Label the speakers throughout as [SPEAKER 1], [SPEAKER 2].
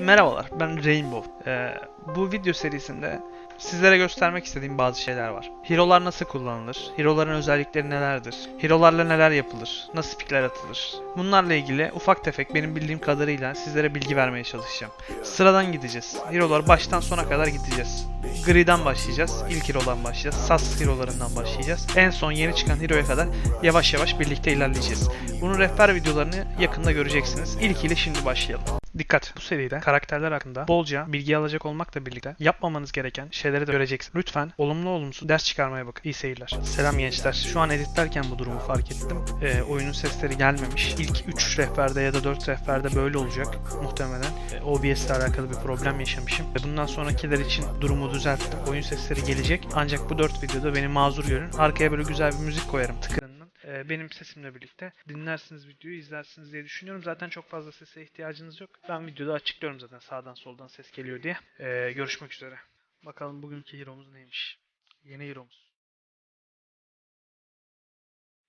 [SPEAKER 1] Merhabalar, ben Rainbow. Ee, bu video serisinde sizlere göstermek istediğim bazı şeyler var. Hero'lar nasıl kullanılır? Hero'ların özellikleri nelerdir? Hero'larla neler yapılır? Nasıl pikler atılır? Bunlarla ilgili ufak tefek benim bildiğim kadarıyla sizlere bilgi vermeye çalışacağım. Sıradan gideceğiz. Hero'lar baştan sona kadar gideceğiz. Gri'den başlayacağız. İlk Hero'dan başlayacağız. Sas Hero'larından başlayacağız. En son yeni çıkan Hero'ya kadar yavaş yavaş birlikte ilerleyeceğiz. Bunun rehber videolarını yakında göreceksiniz. İlk ile şimdi başlayalım. Dikkat! Bu seride karakterler hakkında bolca bilgi alacak olmakla birlikte yapmamanız gereken şeyleri de göreceksiniz. Lütfen olumlu olumsuz ders çıkarmaya bakın. İyi seyirler. Selam gençler. Şu an editlerken bu durumu fark ettim. Ee, oyunun sesleri gelmemiş. İlk 3 rehberde ya da 4 rehberde böyle olacak muhtemelen. Ee, OBS ile alakalı bir problem yaşamışım. Ve bundan sonrakiler için durumu düzelttim. Oyun sesleri gelecek. Ancak bu 4 videoda beni mazur görün. Arkaya böyle güzel bir müzik koyarım tıkırından. Ee, benim sesimle birlikte dinlersiniz videoyu, izlersiniz diye düşünüyorum. Zaten çok fazla sese ihtiyacınız yok. Ben videoda açıklıyorum zaten sağdan soldan ses geliyor diye. Ee, görüşmek üzere. Bakalım bugünkü hero'muz neymiş? Yeni hero'muz.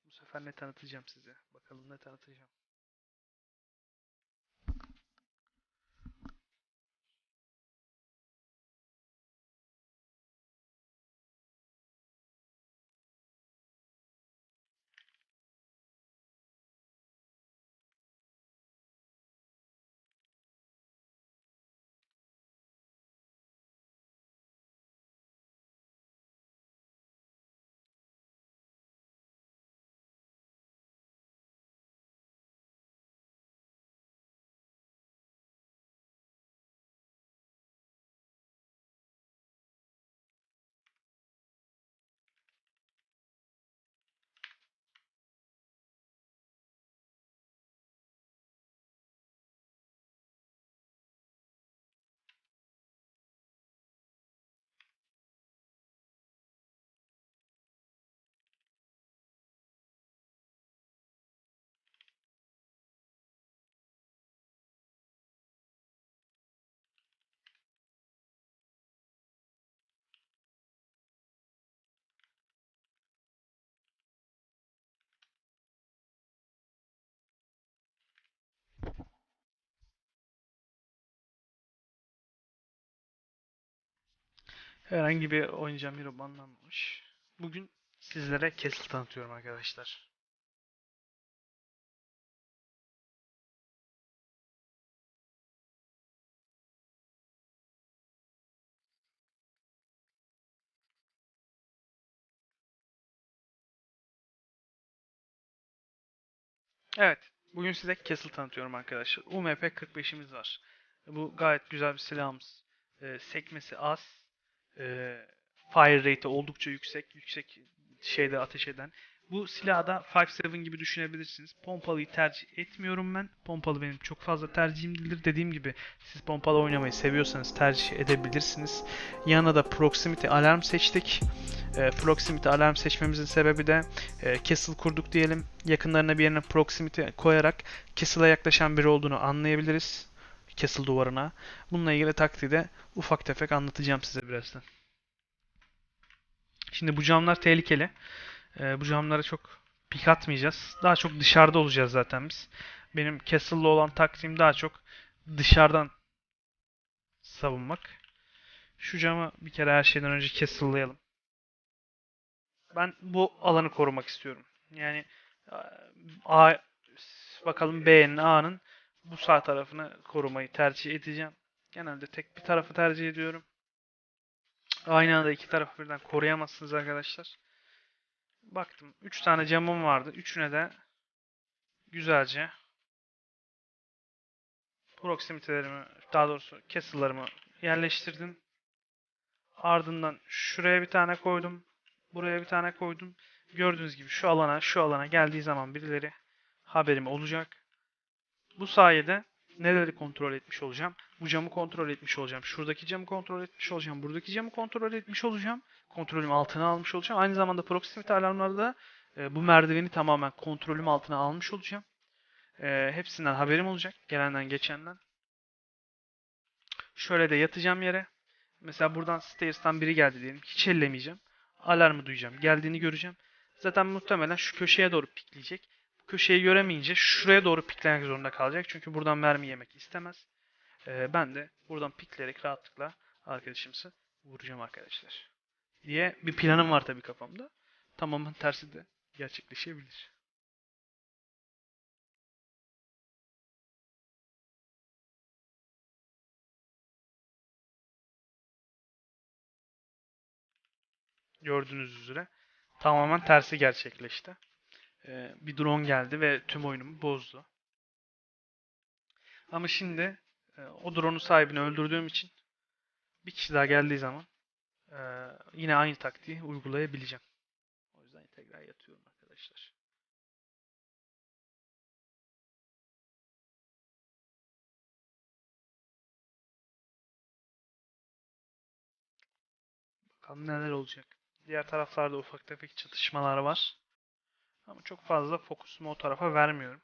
[SPEAKER 1] Bu sefer ne tanıtacağım size? Bakalım ne tanıtacağım. Herhangi bir oynayacağım hero banlanmamış. Bugün sizlere Castle tanıtıyorum arkadaşlar. Evet, bugün size Castle tanıtıyorum arkadaşlar. UMP 45'imiz var. Bu gayet güzel bir silahımız. Ee, sekmesi az. Ee, fire rate'i oldukça yüksek. Yüksek şeyde ateş eden. Bu silahı da 5.7 gibi düşünebilirsiniz. Pompalıyı tercih etmiyorum ben. Pompalı benim çok fazla tercihim değildir. Dediğim gibi siz pompalı oynamayı seviyorsanız tercih edebilirsiniz. Yanına da proximity alarm seçtik. E, proximity alarm seçmemizin sebebi de e, castle kurduk diyelim. Yakınlarına bir yerine proximity koyarak castle'a yaklaşan biri olduğunu anlayabiliriz. Castle duvarına. Bununla ilgili taktiği de ufak tefek anlatacağım size birazdan. Şimdi bu camlar tehlikeli. E, bu camlara çok pik atmayacağız. Daha çok dışarıda olacağız zaten biz. Benim castle'lı olan taktiğim daha çok dışarıdan savunmak. Şu camı bir kere her şeyden önce castle'layalım. Ben bu alanı korumak istiyorum. Yani A bakalım B'nin A'nın bu sağ tarafını korumayı tercih edeceğim. Genelde tek bir tarafı tercih ediyorum. Aynı anda iki tarafı birden koruyamazsınız arkadaşlar. Baktım 3 tane camım vardı. Üçüne de güzelce proximity'lerimi daha doğrusu castle'larımı yerleştirdim. Ardından şuraya bir tane koydum. Buraya bir tane koydum. Gördüğünüz gibi şu alana, şu alana geldiği zaman birileri haberim olacak. Bu sayede neleri kontrol etmiş olacağım? Bu camı kontrol etmiş olacağım. Şuradaki camı kontrol etmiş olacağım. Buradaki camı kontrol etmiş olacağım. Kontrolüm altına almış olacağım. Aynı zamanda proximity alarmlarda e, bu merdiveni tamamen kontrolüm altına almış olacağım. E, hepsinden haberim olacak. Gelenden geçenden. Şöyle de yatacağım yere. Mesela buradan stairs'tan biri geldi diyelim. Hiç ellemeyeceğim alarmı duyacağım. Geldiğini göreceğim. Zaten muhtemelen şu köşeye doğru pikleyecek. Köşeyi göremeyince şuraya doğru piklemek zorunda kalacak. Çünkü buradan mermi yemek istemez. Ee, ben de buradan pikleyerek rahatlıkla arkadaşımızı vuracağım arkadaşlar. Diye bir planım var tabii kafamda. Tamamen tersi de gerçekleşebilir. Gördüğünüz üzere tamamen tersi gerçekleşti. Ee, bir drone geldi ve tüm oyunumu bozdu. Ama şimdi e, o drone'un sahibini öldürdüğüm için bir kişi daha geldiği zaman e, yine aynı taktiği uygulayabileceğim. O yüzden tekrar yatıyorum arkadaşlar. Bakalım neler olacak. Diğer taraflarda ufak tefek çatışmalar var. Ama çok fazla fokusumu o tarafa vermiyorum.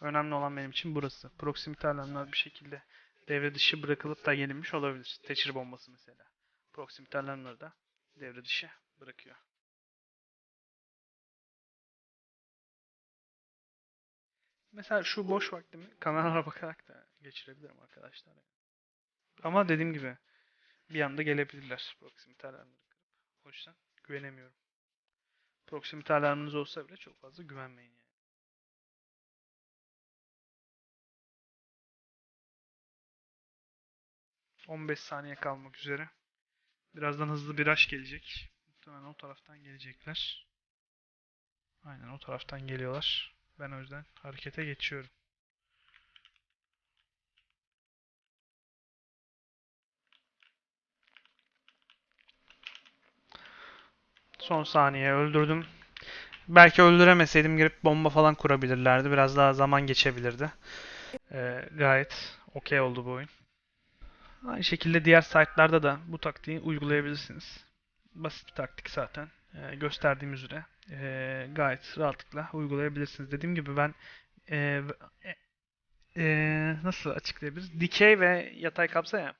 [SPEAKER 1] Önemli olan benim için burası. Proximity alanlar bir şekilde devre dışı bırakılıp da gelinmiş olabilir. Thatcher bombası mesela. Proximity alanları da devre dışı bırakıyor. Mesela şu boş vaktimi kameralara bakarak da geçirebilirim arkadaşlar. Ama dediğim gibi bir anda gelebilirler proximity alarmları. O yüzden güvenemiyorum. Proximity alarmınız olsa bile çok fazla güvenmeyin yani. ...15 saniye kalmak üzere. Birazdan hızlı bir rush gelecek. Muhtemelen o taraftan gelecekler. Aynen o taraftan geliyorlar. Ben o yüzden harekete geçiyorum. Son saniye öldürdüm. Belki öldüremeseydim girip bomba falan kurabilirlerdi. Biraz daha zaman geçebilirdi. Ee, gayet okey oldu bu oyun. Aynı şekilde diğer site'larda da bu taktiği uygulayabilirsiniz. Basit bir taktik zaten. Ee, gösterdiğim üzere ee, gayet rahatlıkla uygulayabilirsiniz. Dediğim gibi ben ee, e, ee, nasıl açıklayabiliriz? Dikey ve yatay kabza ya.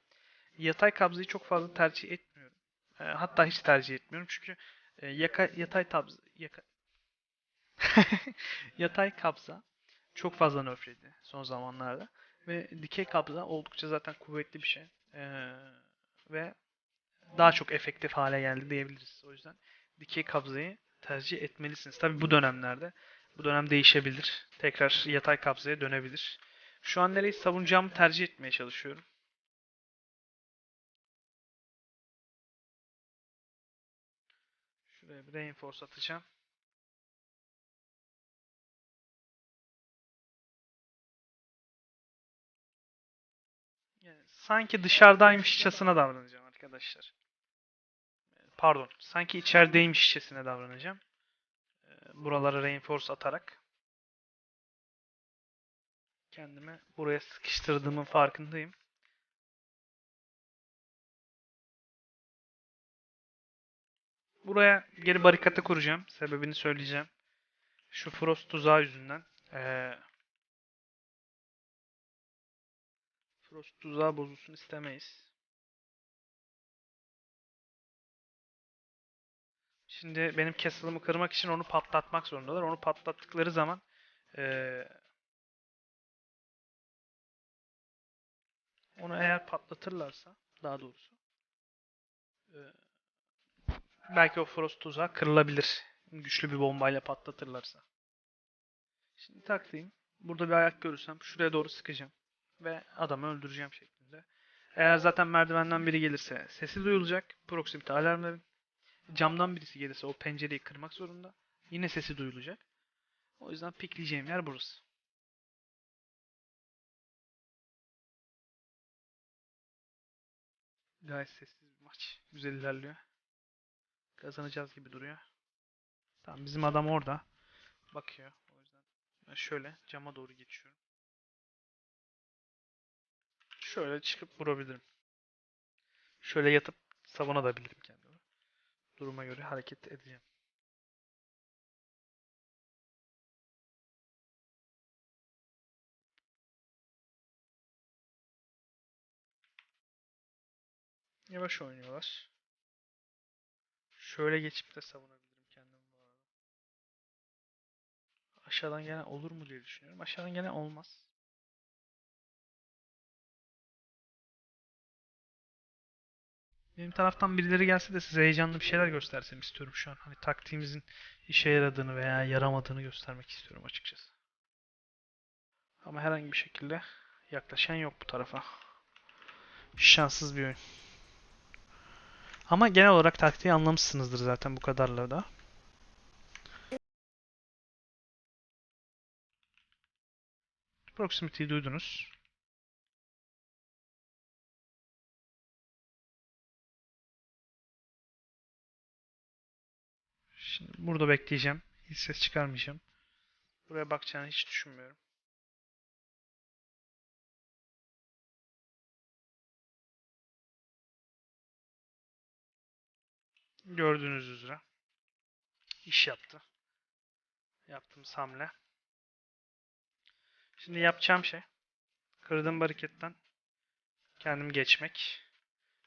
[SPEAKER 1] Yatay kabzayı çok fazla tercih etmiyorum. Ee, hatta hiç tercih etmiyorum çünkü e, yaka, yatay tabz yaka, yatay kabza çok fazla nerfledi son zamanlarda ve dikey kabza oldukça zaten kuvvetli bir şey Ee, ve daha çok efektif hale geldi diyebiliriz. O yüzden dikey kabzayı tercih etmelisiniz. Tabi bu dönemlerde bu dönem değişebilir. Tekrar yatay kabzaya dönebilir. Şu an nereyi savunacağımı tercih etmeye çalışıyorum. Reinforce atacağım. Yani sanki dışarıdaymışçasına davranacağım arkadaşlar. Pardon, sanki içerideymişçesine davranacağım. Ee, Buralara reinforce atarak. Kendimi buraya sıkıştırdığımın farkındayım. Buraya geri barikatı kuracağım. Sebebini söyleyeceğim. Şu Frost tuzağı yüzünden. Ee, Frost tuzağı bozulsun istemeyiz. Şimdi benim castle'ımı kırmak için onu patlatmak zorundalar. Onu patlattıkları zaman ee, onu eğer patlatırlarsa daha doğrusu ee, belki o Frost tuzağı kırılabilir. Güçlü bir bombayla patlatırlarsa. Şimdi taktiğim burada bir ayak görürsem şuraya doğru sıkacağım ve adamı öldüreceğim şeklinde. Eğer zaten merdivenden biri gelirse sesi duyulacak. Proximity alarmların. Camdan birisi gelirse o pencereyi kırmak zorunda. Yine sesi duyulacak. O yüzden pikleyeceğim yer burası. Gayet sessiz bir maç. Güzel ilerliyor. Kazanacağız gibi duruyor. Tamam bizim adam orada. Bakıyor. O yüzden şöyle cama doğru geçiyorum. Şöyle çıkıp vurabilirim. Şöyle yatıp savunabilirim kendimi. Duruma göre hareket edeceğim. Yavaş oynuyorlar. Şöyle geçip de savunabilirim kendimi bu arada. Aşağıdan gelen olur mu diye düşünüyorum. Aşağıdan gelen olmaz. Benim taraftan birileri gelse de size heyecanlı bir şeyler göstersem istiyorum şu an. Hani taktiğimizin işe yaradığını veya yaramadığını göstermek istiyorum açıkçası. Ama herhangi bir şekilde yaklaşan yok bu tarafa. Şanssız bir oyun. Ama genel olarak taktiği anlamışsınızdır zaten bu kadarla da. Proximity'yi duydunuz. Şimdi burada bekleyeceğim. Hiç ses çıkarmayacağım. Buraya bakacağını hiç düşünmüyorum. Gördüğünüz üzere iş yaptı. Yaptığımız hamle. Şimdi yapacağım şey kırdığım bariketten kendim geçmek.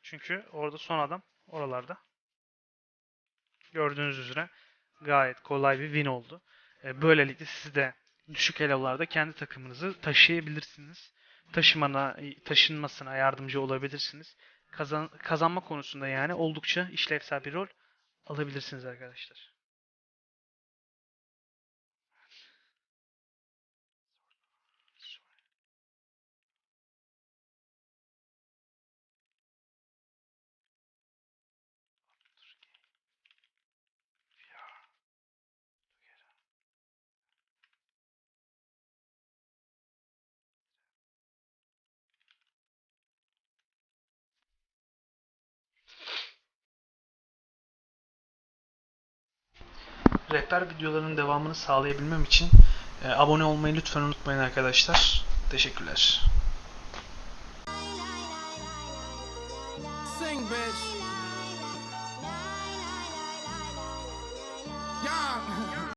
[SPEAKER 1] Çünkü orada son adam oralarda. Gördüğünüz üzere gayet kolay bir win oldu. E, Böylelikle siz de düşük elolarda kendi takımınızı taşıyabilirsiniz. Taşımana, taşınmasına yardımcı olabilirsiniz. Kazan, kazanma konusunda yani oldukça işlevsel bir rol alabilirsiniz arkadaşlar. Rehber videolarının devamını sağlayabilmem için e, abone olmayı lütfen unutmayın arkadaşlar. Teşekkürler.